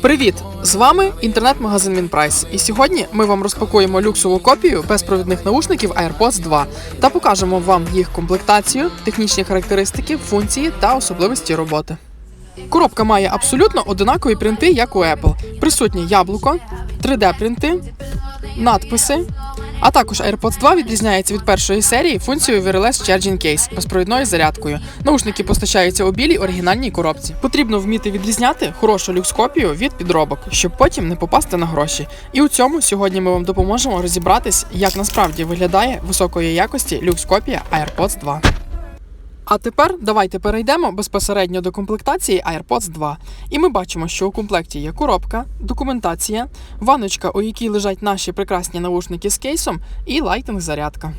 Привіт! З вами інтернет-магазин Мінпрайс. І сьогодні ми вам розпакуємо люксову копію безпровідних наушників AirPods 2 та покажемо вам їх комплектацію, технічні характеристики, функції та особливості роботи. Коробка має абсолютно одинакові принти, як у Apple. Присутнє яблуко, 3D-принти, надписи. А також AirPods 2 відрізняється від першої серії функцією Wireless Charging Case безпровідною зарядкою. Наушники постачаються у білій оригінальній коробці. Потрібно вміти відрізняти хорошу люкс-копію від підробок, щоб потім не попасти на гроші. І у цьому сьогодні ми вам допоможемо розібратись, як насправді виглядає високої якості люкс-копія AirPods 2. А тепер давайте перейдемо безпосередньо до комплектації AirPods 2. І ми бачимо, що у комплекті є коробка, документація, ванночка, у якій лежать наші прекрасні наушники з кейсом, і лайтинг-зарядка.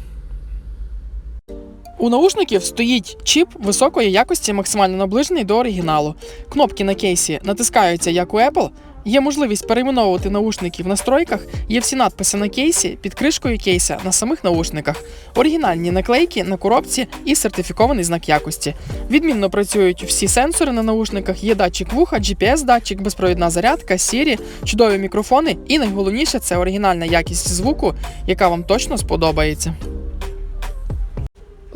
У наушників стоїть чіп високої якості, максимально наближений до оригіналу. Кнопки на кейсі натискаються як у Apple. Є можливість перейменовувати наушники в настройках, є всі надписи на кейсі під кришкою кейса на самих наушниках, оригінальні наклейки на коробці і сертифікований знак якості. Відмінно працюють всі сенсори на наушниках, є датчик вуха, GPS-датчик, безпровідна зарядка, Siri, чудові мікрофони, і найголовніше це оригінальна якість звуку, яка вам точно сподобається.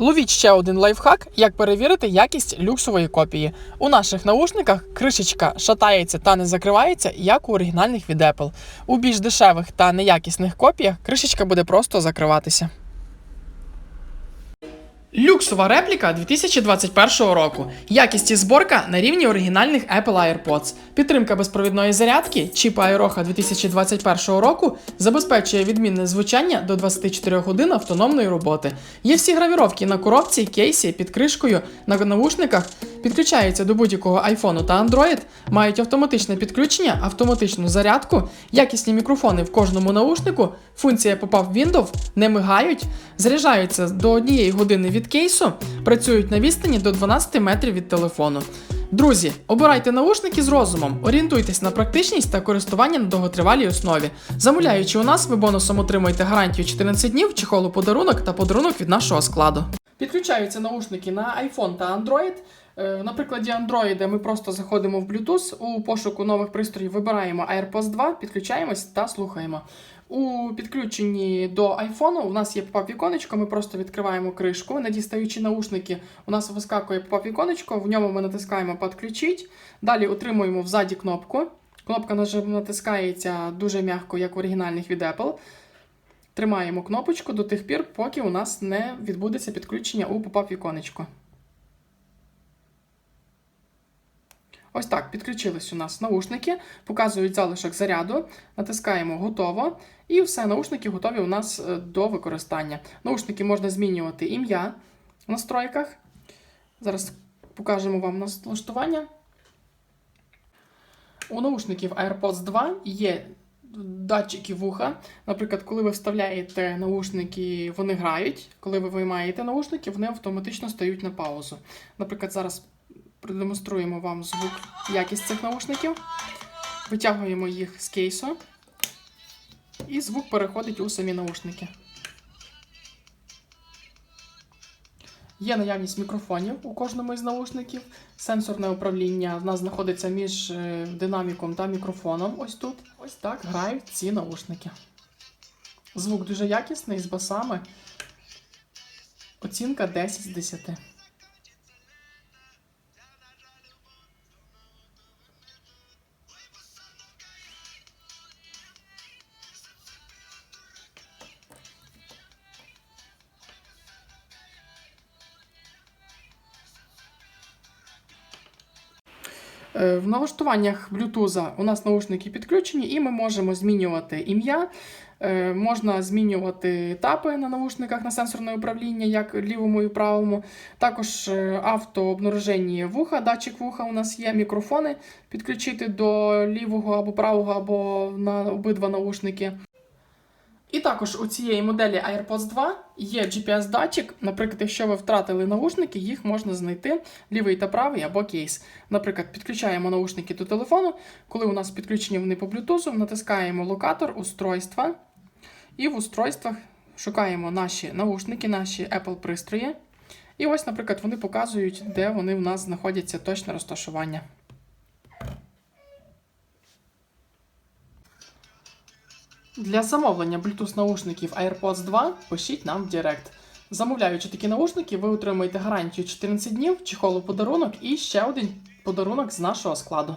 Ловіть ще один лайфхак, як перевірити якість люксової копії. У наших наушниках кришечка шатається та не закривається, як у оригінальних від Apple. У більш дешевих та неякісних копіях кришечка буде просто закриватися. Люксова репліка 2021 року. Якість і зборка на рівні оригінальних Apple AirPods. Підтримка безпровідної зарядки чіпа Айроха 2021 року забезпечує відмінне звучання до 24 годин автономної роботи. Є всі гравіровки на коробці, кейсі, під кришкою, на навушниках. Підключаються до будь-якого iPhone та Android, мають автоматичне підключення, автоматичну зарядку, якісні мікрофони в кожному наушнику, функція Pop-up Window, не мигають, заряджаються до однієї години від кейсу, працюють на відстані до 12 метрів від телефону. Друзі, обирайте наушники з розумом, орієнтуйтесь на практичність та користування на довготривалій основі. Замовляючи у нас, ви бонусом отримуєте гарантію 14 днів, чехол у подарунок та подарунок від нашого складу. Підключаються наушники на iPhone та Android. Е, На прикладі Android ми просто заходимо в Bluetooth, у пошуку нових пристроїв вибираємо AirPods 2, підключаємось та слухаємо. У підключенні до iPhone у нас є pop віконечко, ми просто відкриваємо кришку, не дістаючи наушники, у нас вискакує pop віконечко, в ньому ми натискаємо «Подключить», далі отримуємо взаді кнопку. Кнопка натискається дуже м'яко, як в оригінальних від Apple. Тримаємо кнопочку до тих пір, поки у нас не відбудеться підключення у pop віконечко. Ось так, підключились у нас наушники, показують залишок заряду, натискаємо готово, і все, наушники готові у нас е, до використання. Наушники можна змінювати ім'я в настройках. Зараз покажемо вам налаштування. У наушників AirPods 2 є датчики вуха. Наприклад, коли ви вставляєте наушники, вони грають. Коли ви виймаєте наушники, вони автоматично стають на паузу. Наприклад, зараз продемонструємо вам звук, якість цих наушників. Витягуємо їх з кейсу, і звук переходить у самі наушники. Є наявність мікрофонів у кожному із наушників. Сенсорне управління в нас знаходиться між е, динаміком та мікрофоном. Ось тут. Ось так грають ці наушники. Звук дуже якісний з басами. Оцінка 10 з 10. В налаштуваннях Bluetooth у нас наушники підключені, і ми можемо змінювати ім'я. Е, Можна змінювати етапи на наушниках на сенсорне управління, як лівому і правому. Також е, автообнаруження вуха, датчик вуха у нас є, мікрофони підключити до лівого або правого, або на обидва наушники. І також у цієї моделі AirPods 2 є GPS-датчик. Наприклад, якщо ви втратили наушники, їх можна знайти лівий та правий або кейс. Наприклад, підключаємо наушники до телефону. Коли у нас підключені вони по Bluetooth, натискаємо локатор устройства. І в устройствах шукаємо наші наушники, наші Apple пристрої. І ось, наприклад, вони показують, де вони в нас знаходяться точне розташування. Для замовлення Bluetooth наушників AirPods 2 пишіть нам в Директ. Замовляючи такі наушники, ви отримаєте гарантію 14 днів, чехол у подарунок і ще один подарунок з нашого складу.